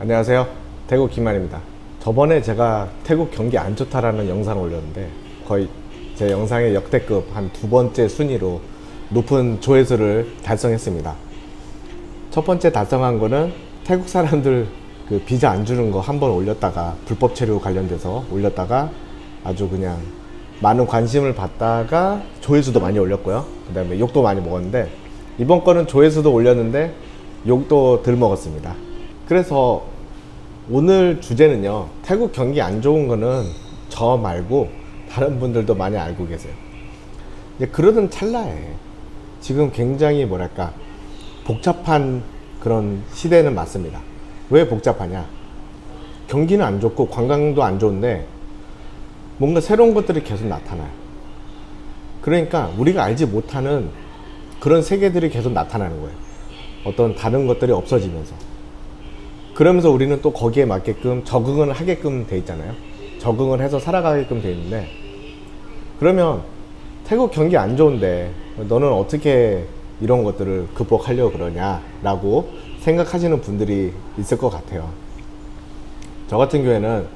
안녕하세요. 태국 김만입니다. 저번에 제가 태국 경기 안 좋다라는 영상을 올렸는데 거의 제 영상의 역대급 한 두 번째 순위로 높은 조회수를 달성했습니다. 첫 번째 달성한 거는 태국 사람들 그 비자 안 주는 거 한 번 올렸다가 불법 체류 관련돼서 올렸다가 아주 그냥 많은 관심을 받다가 조회수도 많이 올렸고요. 그 다음에 욕도 많이 먹었는데 이번 거는 조회수도 올렸는데 욕도 덜 먹었습니다. 그래서 오늘 주제는요. 태국 경기 안 좋은 거는 저 말고 다른 분들도 많이 알고 계세요. 그러던 찰나에 지금 굉장히 뭐랄까 복잡한 그런 시대는 맞습니다. 왜 복잡하냐? 경기는 안 좋고 관광도 안 좋은데 뭔가 새로운 것들이 계속 나타나요. 그러니까 우리가 알지 못하는 그런 세계들이 계속 나타나는 거예요. 어떤 다른 것들이 없어지면서. 그러면서 우리는 또 거기에 맞게끔 적응을 하게끔 돼 있잖아요. 적응을 해서 살아가게끔 돼 있는데 그러면 태국 경기 안 좋은데 너는 어떻게 이런 것들을 극복하려고 그러냐라고 생각하시는 분들이 있을 것 같아요. 저 같은 경우에는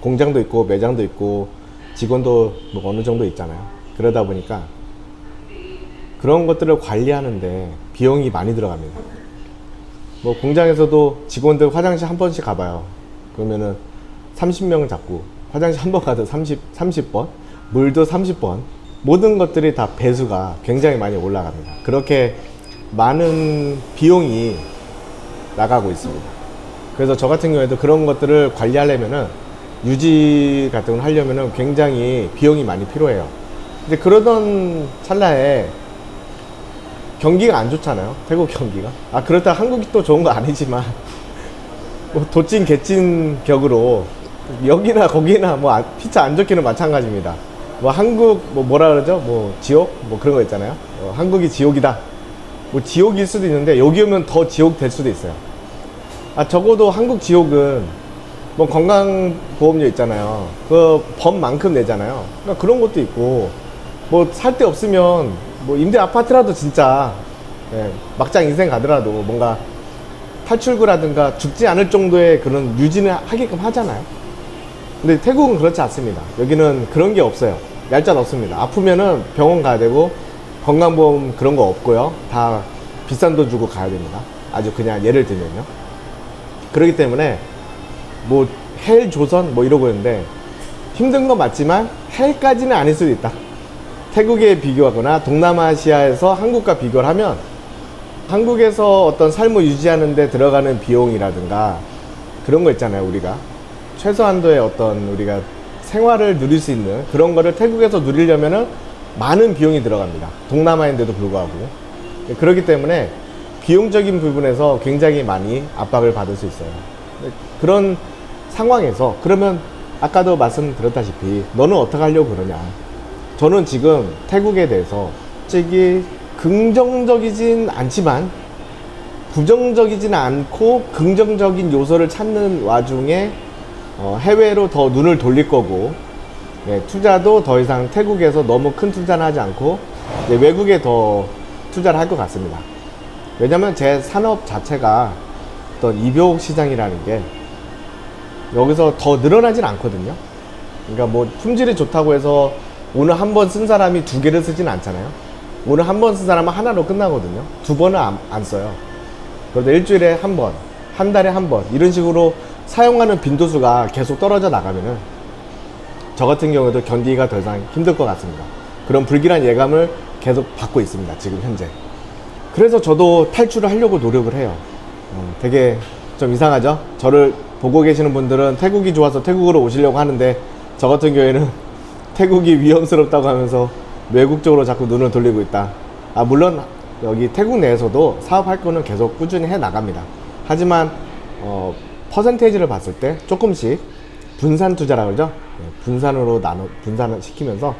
공장도 있고 매장도 있고 직원도 뭐 어느 정도 있잖아요. 그러다 보니까 그런 것들을 관리하는데 비용이 많이 들어갑니다. 뭐 공장에서도 직원들 화장실 한 번씩 가봐요. 그러면은 30명 잡고 화장실 한 번 가도 30, 30번, 물도 30번, 모든 것들이 다 배수가 굉장히 많이 올라갑니다. 그렇게 많은 비용이 나가고 있습니다. 그래서 저 같은 경우에도 그런 것들을 관리하려면은 유지 같은 걸 하려면은 굉장히 비용이 많이 필요해요. 근데 그러던 찰나에 경기가 안 좋잖아요. 태국 경기가. 아, 그렇다 한국이 또 좋은 거 아니지만, 뭐, 도찐 개찐 격으로, 여기나 거기나 뭐, 아- 피차 안 좋기는 마찬가지입니다. 뭐, 한국, 뭐, 뭐라 그러죠? 뭐, 지옥? 뭐 그런 거 있잖아요. 어, 한국이 지옥이다. 뭐, 지옥일 수도 있는데, 여기 오면 더 지옥 될 수도 있어요. 아, 적어도 한국 지옥은, 뭐, 건강보험료 있잖아요. 그 법만큼 내잖아요. 그러니까 그런 것도 있고, 뭐, 살 데 없으면, 뭐 임대 아파트라도 진짜 예, 막장 인생 가더라도 뭔가 탈출구라든가 죽지 않을 정도의 그런 유지는 하게끔 하잖아요. 근데 태국은 그렇지 않습니다. 여기는 그런 게 없어요. 얄짤 없습니다. 아프면은 병원 가야 되고 건강보험 그런 거 없고요. 다 비싼 돈 주고 가야 됩니다. 아주 그냥 예를 들면요. 그렇기 때문에 뭐 헬 조선 뭐 이러고 있는데 힘든 건 맞지만 헬까지는 아닐 수도 있다. 태국에 비교하거나 동남아시아에서 한국과 비교를 하면 한국에서 어떤 삶을 유지하는 데 들어가는 비용이라든가 그런 거 있잖아요, 우리가. 최소한도의 어떤 우리가 생활을 누릴 수 있는 그런 거를 태국에서 누리려면은 많은 비용이 들어갑니다. 동남아인데도 불구하고. 그렇기 때문에 비용적인 부분에서 굉장히 많이 압박을 받을 수 있어요. 그런 상황에서 그러면 아까도 말씀드렸다시피 너는 어떻게 하려고 그러냐. 저는 지금 태국에 대해서 솔직히 긍정적이진 않지만 부정적이진 않고 긍정적인 요소를 찾는 와중에 어, 해외로 더 눈을 돌릴 거고 네, 투자도 더 이상 태국에서 너무 큰 투자는 하지 않고 외국에 더 투자를 할 것 같습니다. 왜냐면 제 산업 자체가 어떤 입욕 시장이라는 게 여기서 더 늘어나진 않거든요. 그러니까 뭐 품질이 좋다고 해서 오늘 한 번 쓴 사람이 두 개를 쓰진 않잖아요. 오늘 한 번 쓴 사람은 하나로 끝나거든요. 두 번은 안, 안 써요. 그런데 일주일에 한 번, 한 달에 한 번, 이런 식으로 사용하는 빈도수가 계속 떨어져 나가면은 저 같은 경우에도 견디기가 더 이상 힘들 것 같습니다. 그런 불길한 예감을 계속 받고 있습니다. 지금 현재. 그래서 저도 탈출을 하려고 노력을 해요. 어, 되게 좀 이상하죠? 저를 보고 계시는 분들은 태국이 좋아서 태국으로 오시려고 하는데 저 같은 경우에는 태국이 위험스럽다고 하면서 외국 쪽으로 자꾸 눈을 돌리고 있다. 아, 물론 여기 태국 내에서도 사업할 거는 계속 꾸준히 해 나갑니다. 하지만, 어, 퍼센테이지를 봤을 때 조금씩 분산 투자라 그러죠? 네, 분산으로 나눠, 분산을 시키면서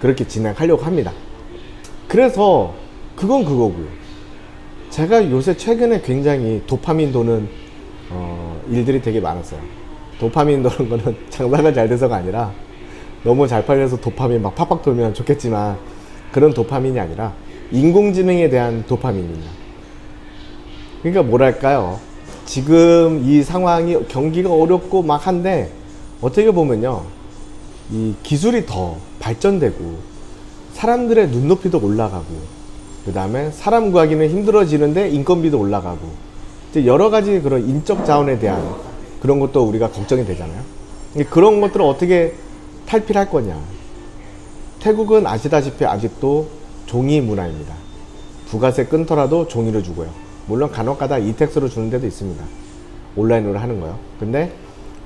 그렇게 진행하려고 합니다. 그래서 그건 그거고요. 제가 요새 최근에 굉장히 도파민 도는 어, 일들이 되게 많았어요. 도파민 도는 거는 장사가 잘 돼서가 아니라 너무 잘 팔려서 도파민 막 팍팍 돌면 좋겠지만 그런 도파민이 아니라 인공지능에 대한 도파민입니다. 그러니까 뭐랄까요. 지금 이 상황이 경기가 어렵고 막 한데 어떻게 보면요. 이 기술이 더 발전되고 사람들의 눈높이도 올라가고 그 다음에 사람 구하기는 힘들어지는데 인건비도 올라가고 이제 여러 가지 그런 인적 자원에 대한 그런 것도 우리가 걱정이 되잖아요. 근데 그런 것들을 어떻게 탈피할 거냐. 태국은 아시다시피 아직도 종이 문화입니다. 부가세 끊더라도 종이로 주고요. 물론 간혹가다 이택스로 주는 데도 있습니다. 온라인으로 하는 거요. 근데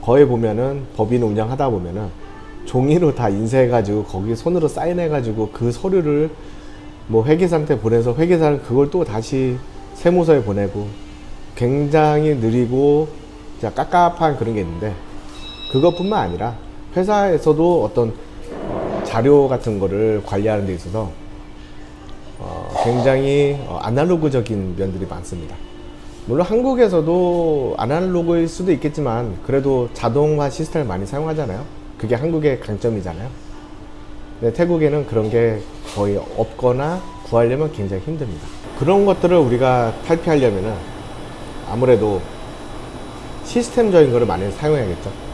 거의 보면은 법인 운영하다 보면은 종이로 다 인쇄해가지고 거기 손으로 사인해가지고 그 서류를 뭐 회계사한테 보내서 회계사는 그걸 또 다시 세무서에 보내고 굉장히 느리고 깝깝한 그런 게 있는데 그것뿐만 아니라 회사에서도 어떤 어, 자료 같은 거를 관리하는 데 있어서 어, 굉장히 어, 아날로그적인 면들이 많습니다. 물론 한국에서도 아날로그일 수도 있겠지만 그래도 자동화 시스템을 많이 사용하잖아요. 그게 한국의 강점이잖아요. 근데 태국에는 그런 게 거의 없거나 구하려면 굉장히 힘듭니다. 그런 것들을 우리가 탈피하려면은 아무래도 시스템적인 거를 많이 사용해야겠죠.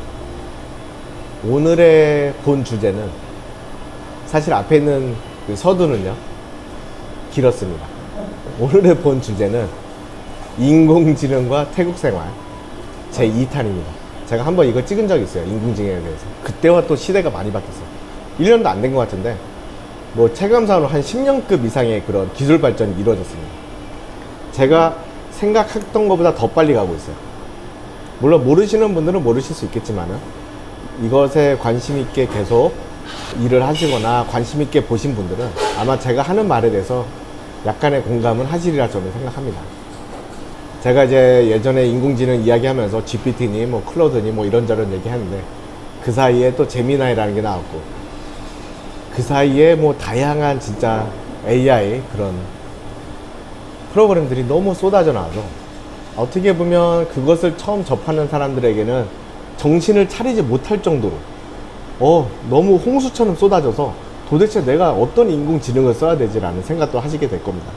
오늘의 본 주제는 사실 앞에 있는 그 서두는요 길었습니다. 오늘의 본 주제는 인공지능과 태국 생활 제 2탄입니다. 제가 한번 이거 찍은 적이 있어요. 인공지능에 대해서. 그때와 또 시대가 많이 바뀌었어요. 1년도 안 된 것 같은데 뭐 체감상으로 한 10년급 이상의 그런 기술 발전이 이루어졌습니다. 제가 생각했던 것보다 더 빨리 가고 있어요. 물론 모르시는 분들은 모르실 수 있겠지만은 이것에 관심 있게 계속 일을 하시거나 관심 있게 보신 분들은 아마 제가 하는 말에 대해서 약간의 공감은 하시리라 저는 생각합니다. 제가 이제 예전에 인공지능 이야기하면서 GPT니 뭐 클로드니 뭐 이런저런 얘기하는데 그 사이에 또 제미나이라는 게 나왔고 그 사이에 뭐 다양한 진짜 AI 그런 프로그램들이 너무 쏟아져 나와서 어떻게 보면 그것을 처음 접하는 사람들에게는 정신을 차리지 못할 정도로 어 너무 홍수처럼 쏟아져서 도대체 내가 어떤 인공지능을 써야 되지라는 생각도 하시게 될 겁니다.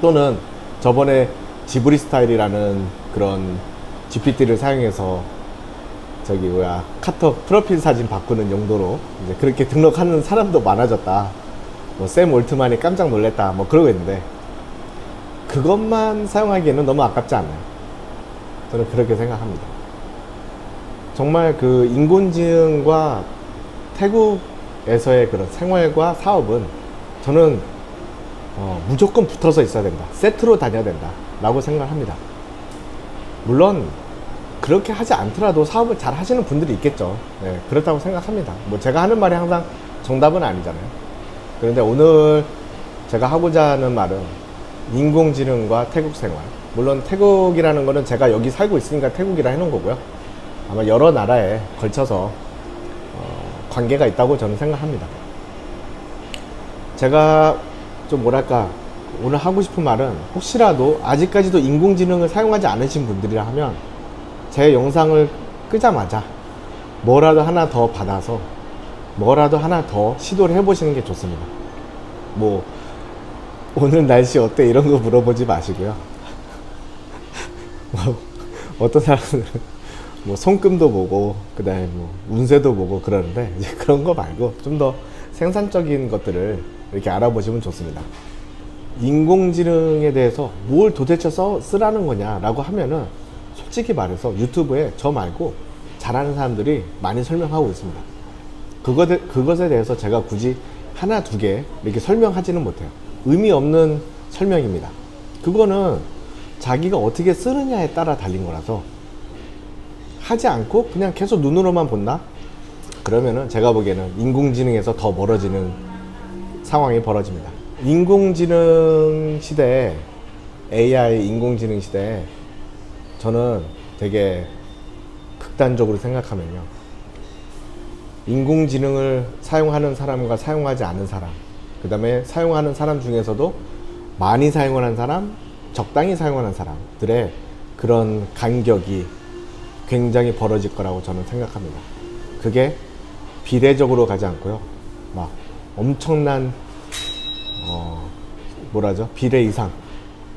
또는 저번에 지브리 스타일이라는 그런 GPT를 사용해서 저기 뭐야 카톡 프로필 사진 바꾸는 용도로 이제 그렇게 등록하는 사람도 많아졌다. 뭐샘 올트만이 깜짝 놀랐다. 뭐 그러고 있는데 그것만 사용하기에는 너무 아깝지 않나요? 저는 그렇게 생각합니다. 정말 그 인공지능과 태국에서의 그런 생활과 사업은 저는 어, 무조건 붙어서 있어야 된다. 세트로 다녀야 된다. 라고 생각을 합니다. 물론 그렇게 하지 않더라도 사업을 잘 하시는 분들이 있겠죠. 네, 그렇다고 생각합니다. 뭐 제가 하는 말이 항상 정답은 아니잖아요. 그런데 오늘 제가 하고자 하는 말은 인공지능과 태국 생활. 물론 태국이라는 거는 제가 여기 살고 있으니까 태국이라 해놓은 거고요. 아마 여러 나라에 걸쳐서 어, 관계가 있다고 저는 생각합니다. 제가 좀 뭐랄까 오늘 하고 싶은 말은 혹시라도 아직까지도 인공지능을 사용하지 않으신 분들이라 하면 제 영상을 끄자마자 뭐라도 하나 더 받아서 뭐라도 하나 더 시도를 해보시는 게 좋습니다. 뭐 오늘 날씨 어때 이런 거 물어보지 마시고요. 뭐 어떤 사람은 뭐 손금도 보고 그다음에 뭐 운세도 보고 그러는데 이제 그런 거 말고 좀 더 생산적인 것들을 이렇게 알아보시면 좋습니다. 인공지능에 대해서 뭘 도대체 써, 쓰라는 거냐라고 하면은 솔직히 말해서 유튜브에 저 말고 잘하는 사람들이 많이 설명하고 있습니다. 그것에, 그것에 대해서 제가 굳이 하나, 두 개 이렇게 설명하지는 못해요. 의미 없는 설명입니다. 그거는 자기가 어떻게 쓰느냐에 따라 달린 거라서 하지 않고 그냥 계속 눈으로만 본다? 그러면은 제가 보기에는 인공지능에서 더 멀어지는 상황이 벌어집니다. 인공지능 시대에 AI 인공지능 시대에 저는 되게 극단적으로 생각하면요. 인공지능을 사용하는 사람과 사용하지 않은 사람, 그 다음에 사용하는 사람 중에서도 많이 사용하는 사람, 적당히 사용하는 사람들의 그런 간격이 굉장히 벌어질 거라고 저는 생각합니다. 그게 비례적으로 가지 않고요. 막 엄청난 어, 뭐라죠? 비례 이상.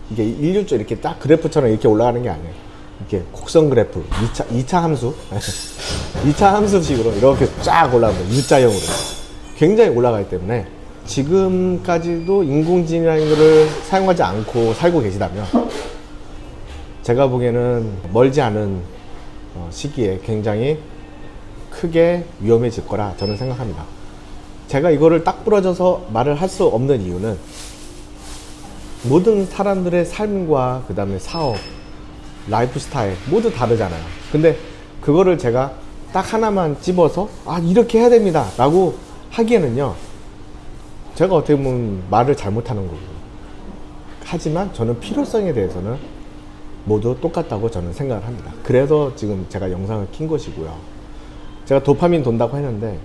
이게 일률적 이렇게 딱 그래프처럼 이렇게 올라가는 게 아니에요. 이렇게 곡선 그래프 2차, 2차 함수 2차 함수식으로 이렇게 쫙 올라갑니다 U자형으로 굉장히 올라가기 때문에 지금까지도 인공지능이라는 것을 사용하지 않고 살고 계시다면 제가 보기에는 멀지 않은 어, 시기에 굉장히 크게 위험해질 거라 저는 생각합니다. 제가 이거를 딱 부러져서 말을 할 수 없는 이유는 모든 사람들의 삶과 그 다음에 사업, 라이프 스타일 모두 다르잖아요. 근데 그거를 제가 딱 하나만 집어서 아 이렇게 해야 됩니다 라고 하기에는요 제가 어떻게 보면 말을 잘못하는 거고 하지만 저는 필요성에 대해서는 모두 똑같다고 저는 생각을 합니다. 그래서 지금 제가 영상을 킨 것이고요. 제가 도파민 돈다고 했는데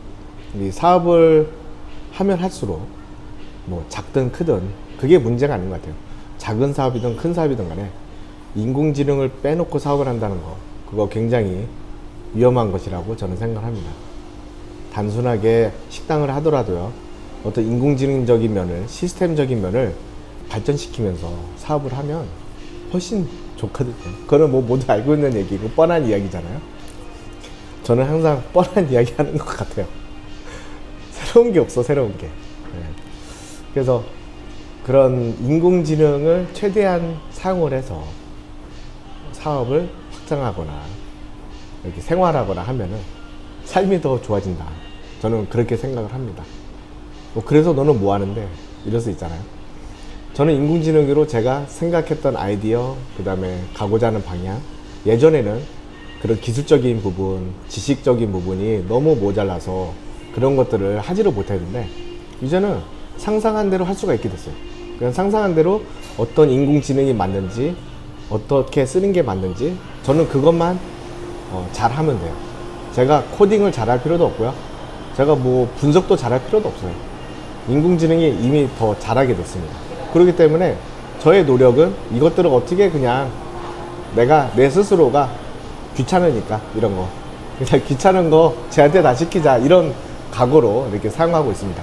이 사업을 하면 할수록 뭐 작든 크든 그게 문제가 아닌 것 같아요. 작은 사업이든 큰 사업이든 간에 인공지능을 빼놓고 사업을 한다는 거 그거 굉장히 위험한 것이라고 저는 생각합니다. 단순하게 식당을 하더라도요. 어떤 인공지능적인 면을 시스템적인 면을 발전시키면서 사업을 하면 훨씬 좋거든요. 그거는 뭐 모두 알고 있는 얘기고 뻔한 이야기잖아요. 저는 항상 뻔한 이야기 하는 것 같아요. 새로운 게 없어, 새로운 게. 네. 그래서 그런 인공지능을 최대한 사용을 해서 사업을 확장하거나 이렇게 생활하거나 하면은 삶이 더 좋아진다. 저는 그렇게 생각을 합니다. 뭐 그래서 너는 뭐 하는데 이럴 수 있잖아요. 저는 인공지능으로 제가 생각했던 아이디어, 그 다음에 가고자 하는 방향, 예전에는 그런 기술적인 부분, 지식적인 부분이 너무 모자라서 그런 것들을 하지를 못했는데, 이제는 상상한 대로 할 수가 있게 됐어요. 그냥 상상한 대로 어떤 인공지능이 맞는지, 어떻게 쓰는 게 맞는지, 저는 그것만 어, 잘 하면 돼요. 제가 코딩을 잘 할 필요도 없고요. 제가 뭐 분석도 잘 할 필요도 없어요. 인공지능이 이미 더 잘하게 됐습니다. 그렇기 때문에 저의 노력은 이것들을 어떻게 그냥 내가 내 스스로가 귀찮으니까 이런 거 그냥 귀찮은 거 쟤한테 다 시키자 이런 각오로 이렇게 사용하고 있습니다.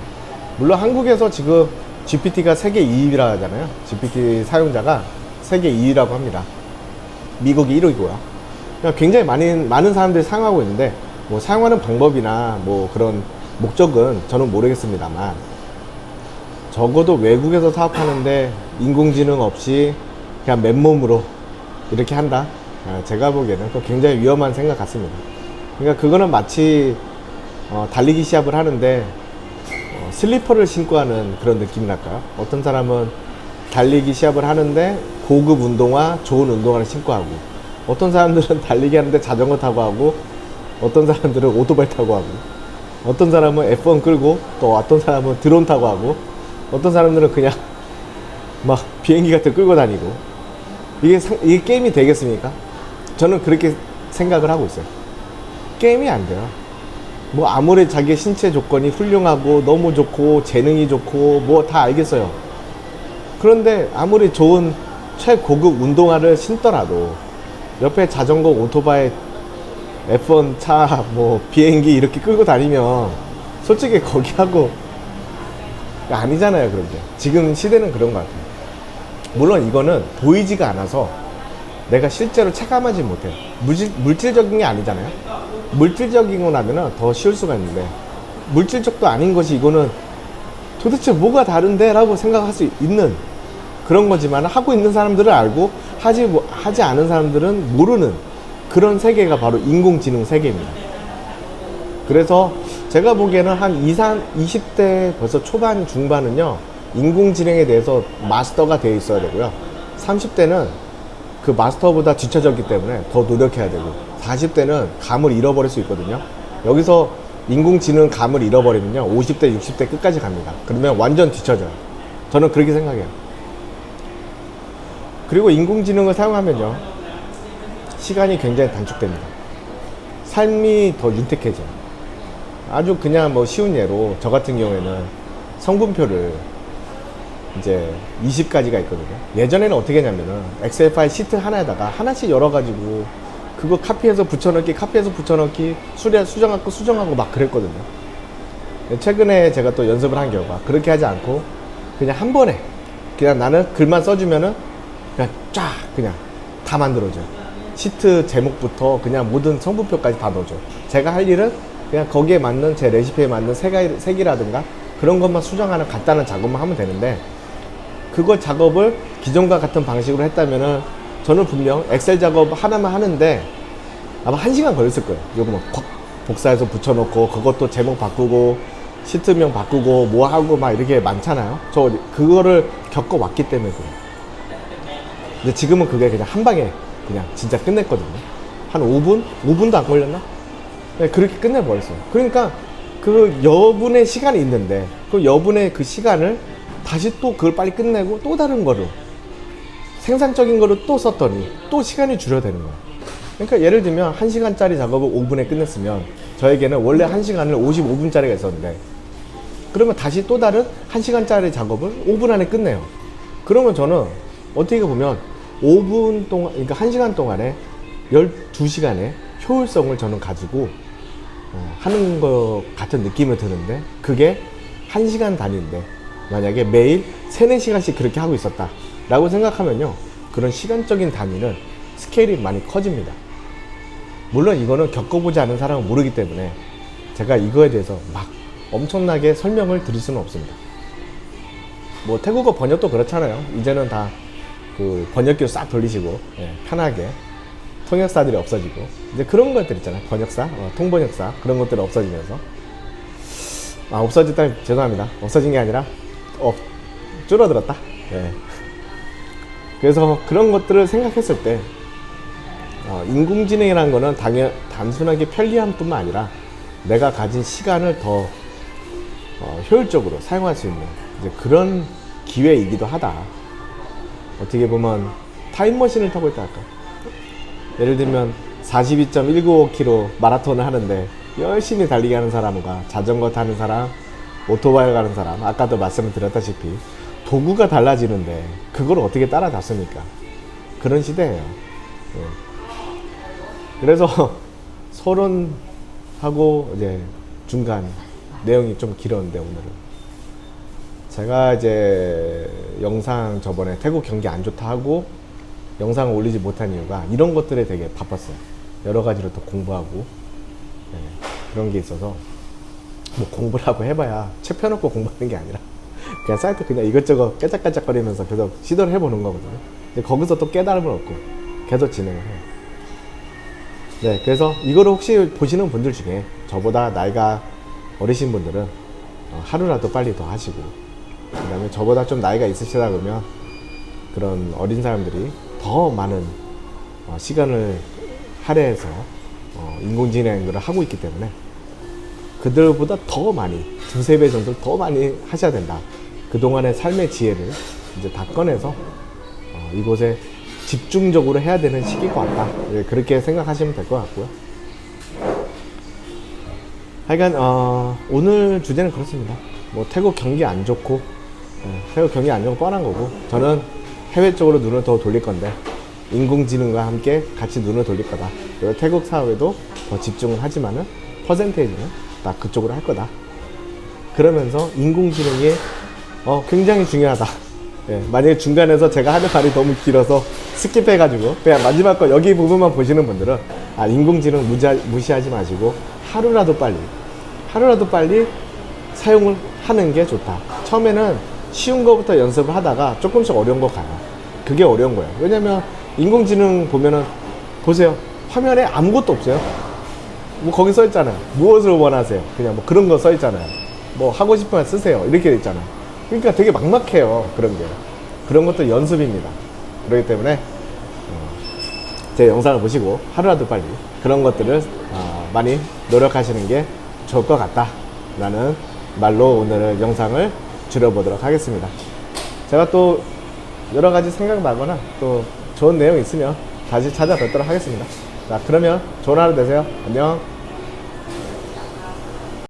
물론 한국에서 지금 GPT가 세계 2위라 하잖아요. GPT 사용자가 세계 2위라고 합니다. 미국이 1위고요. 그러니까 굉장히 많은 많은 사람들이 사용하고 있는데 뭐 사용하는 방법이나 뭐 그런 목적은 저는 모르겠습니다만 적어도 외국에서 사업하는데 인공지능 없이 그냥 맨몸으로 이렇게 한다. 아, 제가 보기에는 그거 굉장히 위험한 생각 같습니다. 그러니까 그거는 마치 어, 달리기 시합을 하는데 어, 슬리퍼를 신고 하는 그런 느낌이랄까요? 어떤 사람은 달리기 시합을 하는데 고급 운동화, 좋은 운동화를 신고 하고 어떤 사람들은 달리기 하는데 자전거 타고 하고 어떤 사람들은 오토바이 타고 하고 어떤 사람은 F1 끌고 또 어떤 사람은 드론 타고 하고 어떤 사람들은 그냥 막 비행기 같은 거 끌고 다니고 이게 상- 이게 게임이 되겠습니까? 저는 그렇게 생각을 하고 있어요. 게임이 안 돼요. 뭐 아무리 자기 신체 조건이 훌륭하고 너무 좋고 재능이 좋고 뭐 다 알겠어요. 그런데 아무리 좋은 최고급 운동화를 신더라도 옆에 자전거, 오토바이, F1 차, 뭐 비행기 이렇게 끌고 다니면 솔직히 거기하고 아니잖아요, 그런 게. 지금 시대는 그런 것 같아요. 물론 이거는 보이지가 않아서 내가 실제로 체감하지 못해요. 물질, 물질적인 게 아니잖아요. 물질적인 거 나면은 더 쉬울 수가 있는데 물질적도 아닌 것이 이거는 도대체 뭐가 다른데? 라고 생각할 수 있는 그런 거지만 하고 있는 사람들은 알고 하지, 뭐- 하지 않은 사람들은 모르는 그런 세계가 바로 인공지능 세계입니다. 그래서 제가 보기에는 한 2, 3, 20대 벌써 초반, 중반은요, 인공지능에 대해서 마스터가 되어 있어야 되고요. 30대는 그 마스터보다 뒤처졌기 때문에 더 노력해야 되고, 40대는 감을 잃어버릴 수 있거든요. 여기서 인공지능 감을 잃어버리면요, 50대, 60대 끝까지 갑니다. 그러면 완전 뒤처져요. 저는 그렇게 생각해요. 그리고 인공지능을 사용하면요, 시간이 굉장히 단축됩니다. 삶이 더 윤택해져요. 아주 그냥 뭐 쉬운 예로 저 같은 경우에는 성분표를 이제 20가지가 있거든요. 예전에는 어떻게 했냐면은 엑셀 파일 시트 하나에다가 하나씩 열어가지고 그거 카피해서 붙여넣기, 카피해서 붙여넣기, 수려, 수정하고 수정하고 막 그랬거든요. 최근에 제가 또 연습을 한 결과 그렇게 하지 않고 그냥 한 번에 그냥 나는 글만 써주면은 그냥 쫙 그냥 다 만들어져요. 시트 제목부터 그냥 모든 성분표까지 다 넣어줘. 제가 할 일은 그냥 거기에 맞는 제 레시피에 맞는 색이, 색이라든가 그런 것만 수정하는 간단한 작업만 하면 되는데 그거 작업을 기존과 같은 방식으로 했다면은 저는 분명 엑셀 작업 하나만 하는데 아마 한 시간 걸렸을 거예요. 요거 막퍽 복사해서 붙여놓고 그것도 제목 바꾸고 시트명 바꾸고 뭐 하고 막 이렇게 많잖아요. 저 그거를 겪어왔기 때문에 그래요. 근데 지금은 그게 그냥 한 방에 그냥 진짜 끝냈거든요. 한 5분? 5분도 안 걸렸나? 네, 그렇게 끝내버렸어요. 그러니까 그 여분의 시간이 있는데 그 여분의 그 시간을 다시 또 그걸 빨리 끝내고 또 다른 거로 생산적인 거를 또 썼더니 또 시간이 줄여되는 거예요. 그러니까 예를 들면 1시간짜리 작업을 5분에 끝냈으면 저에게는 원래 1시간을 55분짜리가 있었는데 그러면 다시 또 다른 1시간짜리 작업을 5분 안에 끝내요. 그러면 저는 어떻게 보면 5분 동안, 그러니까 1시간 동안에 12시간의 효율성을 저는 가지고 어, 하는 것 같은 느낌이 드는데 그게 1시간 단위인데 만약에 매일 3, 4시간씩 그렇게 하고 있었다 라고 생각하면요 그런 시간적인 단위는 스케일이 많이 커집니다. 물론 이거는 겪어보지 않은 사람은 모르기 때문에 제가 이거에 대해서 막 엄청나게 설명을 드릴 수는 없습니다. 뭐 태국어 번역도 그렇잖아요. 이제는 다 그 번역기로 싹 돌리시고 예, 편하게 통역사들이 없어지고 이제 그런 것들 있잖아요 번역사 어, 통번역사 그런 것들이 없어지면서 아 없어졌다 죄송합니다 없어진 게 아니라 어, 줄어들었다 예. 그래서 그런 것들을 생각했을 때 어, 인공지능이라는 거는 당연 단순하게 편리함뿐만 아니라 내가 가진 시간을 더 어, 효율적으로 사용할 수 있는 그런 기회이기도 하다. 어떻게 보면 타임머신을 타고 있다 할까? 예를 들면 42.195km 마라톤을 하는데 열심히 달리기 하는 사람과 자전거 타는 사람, 오토바이 가는 사람, 아까도 말씀을 드렸다시피 도구가 달라지는데 그걸 어떻게 따라잡습니까? 그런 시대예요. 예. 그래서 서론하고 이제 중간 내용이 좀 길었는데 오늘은 제가 이제 영상 저번에 태국 경기 안 좋다 하고 영상을 올리지 못한 이유가 이런 것들에 되게 바빴어요. 여러 가지로 또 공부하고 네, 그런 게 있어서 뭐 공부를 하고 해봐야 책 펴놓고 공부하는 게 아니라 그냥 사이트 그냥 이것저것 깨작깨작거리면서 계속 시도를 해보는 거거든요. 근데 거기서 또 깨달음을 얻고 계속 진행을 해요. 네, 그래서 이거를 혹시 보시는 분들 중에 저보다 나이가 어리신 분들은 어, 하루라도 빨리 더 하시고 그 다음에 저보다 좀 나이가 있으시다 그러면 그런 어린 사람들이 더 많은 어, 시간을 할애해서 어, 인공지능을 하고 있기 때문에 그들보다 더 많이 두세 배 정도 더 많이 하셔야 된다. 그동안의 삶의 지혜를 이제 다 꺼내서 어, 이곳에 집중적으로 해야 되는 시기가 왔다. 예, 그렇게 생각하시면 될 것 같고요. 하여간 어, 오늘 주제는 그렇습니다. 뭐 태국 경기 안 좋고 예, 태국 경기 안 좋고 뻔한 거고 저는 해외 쪽으로 눈을 더 돌릴 건데 인공지능과 함께 같이 눈을 돌릴 거다. 그리고 태국 사회도 더 집중을 하지만은 퍼센테이지는 다 그쪽으로 할 거다. 그러면서 인공지능이 어, 굉장히 중요하다. 예, 만약에 중간에서 제가 하는 말이 너무 길어서 스킵해가지고 그냥 마지막 거 여기 부분만 보시는 분들은 아, 인공지능 무지, 무시하지 마시고 하루라도 빨리 하루라도 빨리 사용을 하는 게 좋다. 처음에는 쉬운 거부터 연습을 하다가 조금씩 어려운 거 가요. 그게 어려운 거예요. 왜냐면 인공지능 보면은 보세요. 화면에 아무것도 없어요. 뭐 거기 써 있잖아요. 무엇을 원하세요? 그냥 뭐 그런 거 써 있잖아요. 뭐 하고 싶으면 쓰세요. 이렇게 돼 있잖아요. 그러니까 되게 막막해요. 그런 게. 그런 것도 연습입니다. 그렇기 때문에 어, 제 영상을 보시고 하루라도 빨리 그런 것들을 어, 많이 노력하시는 게 좋을 것 같다. 라는 말로 오늘 영상을 줄여보도록 하겠습니다. 제가 또 여러 가지 생각나거나 또 좋은 내용 있으면 다시 찾아뵙도록 하겠습니다. 자, 그러면 좋은 하루 되세요. 안녕.